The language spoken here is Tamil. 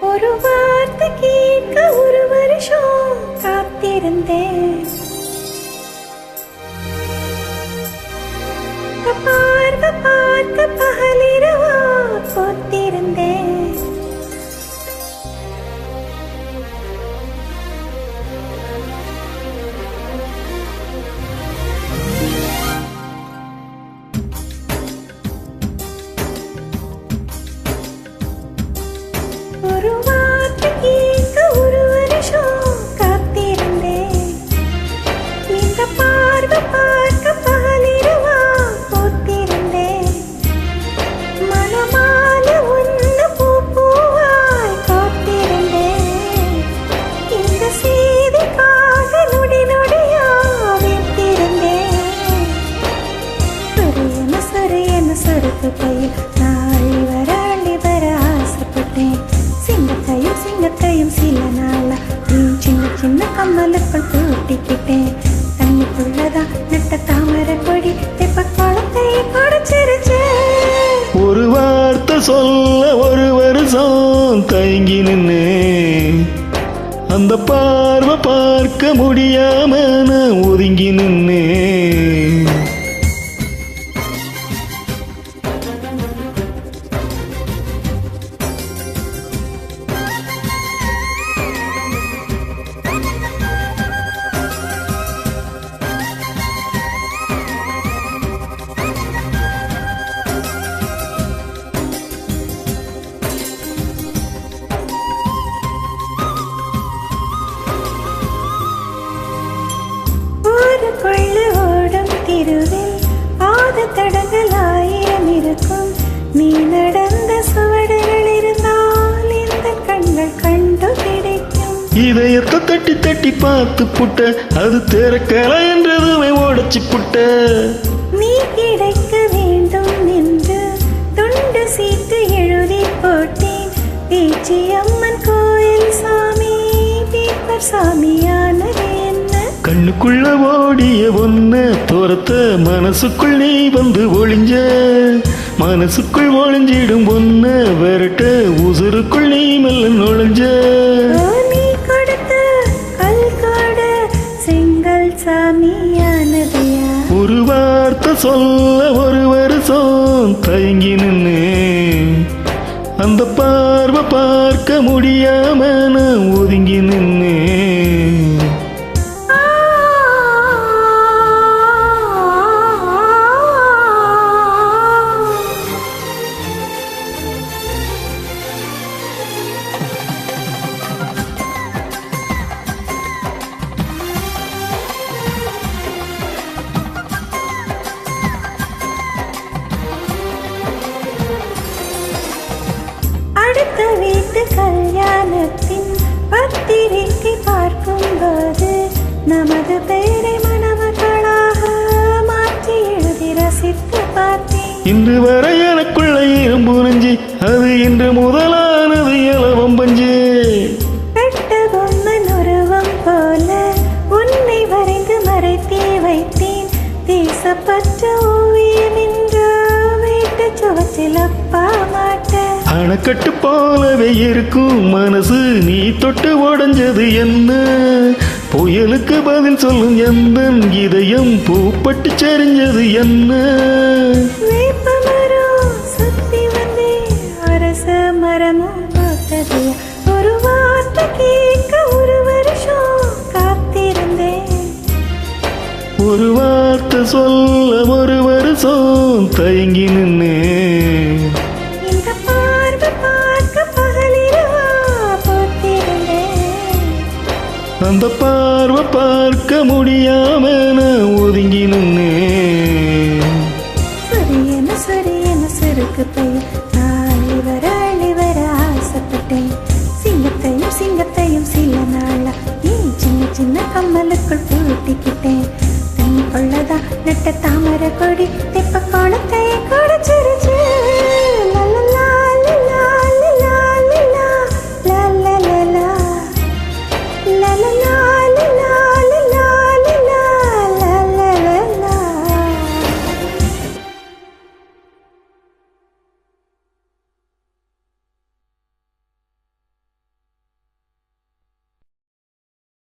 ஒரு வார்த்தை கேட்க ஒரு வருஷம் காத்திருந்தேன். பார்க்க பார்க்க பகலிரவா போத்தி பூட்டிக்கிட்டேன் தண்ணிக்குள்ளதான் நட்ட தாமரை கொடி தெப்ப குளத்தை குடைச்சிருச்சேன் ஒரு வார்த்தை சொல்ல ஒரு வருஷம் தயங்கி நின்று அந்த பார்வை பார்க்க முடியாம நான் ஒதுங்கி நின்னு. இதயத்தை தட்டி தட்டி பார்த்து புட்ட அது திறக்கல என்றதுமே உடைச்சு புட்ட. நீ கிடைக்க வேண்டும் என்று துண்டு சீட்டு எழுதி போட்டேன். பேச்சி அம்மன் கோயில் சாமி பீப்பர் சாமியானது கண்ணுக்குள்ள ஓடிய ஒன்ன துரத்த மனசுக்குள் நீ வந்து ஒளிஞ்ச. மனசுக்குள் ஒளிஞ்சிடும் ஒன்ன விரட்ட உசுருக்குள் நீ மெல்ல நுழைஞ்ச. சொல்ல ஒரு வருஷம் தயங்கி நின்னு. அந்த பார்வை பார்க்க முடியாம நான் ஒதுங்கி நின்னு. கல்யாணத்தின் பத்திரிகை பார்க்கும்போது நமது பெயரை மணமக்களாக மாற்றி எழுதி ரசித்து பார்த்தேன். இன்று வரை எனக்குள்ள இரும்பு நெஞ்சு அது இன்று முதலானது இலவம் பஞ்சு. பெட்ட பொம்மன் உருவம் போல உன்னை வரைந்து மறைத்தே வைத்தேன். என்று அப்பா மாட்ட அணைக்கட்டு போலவே இருக்கும் மனசு. நீ தொட்டு உடைஞ்சது என்ன? புயலுக்கு பதில் சொல்லும் எந்த இதயம்? பூப்பட்டு செறிஞ்சது என்ன? வேப்பமரம் சுத்தி வந்தே அரச மரமும் பார்த்தது. ஒரு வார்த்தை சொல்ல ஒரு வருஷம் தயங்கி போத்திருந்தேன் அந்த பார்வை பார்க்க முடியாம நான் ஒதுங்கி நின்னு. சரியன சரியன சிறுக்கு பையன் நாளை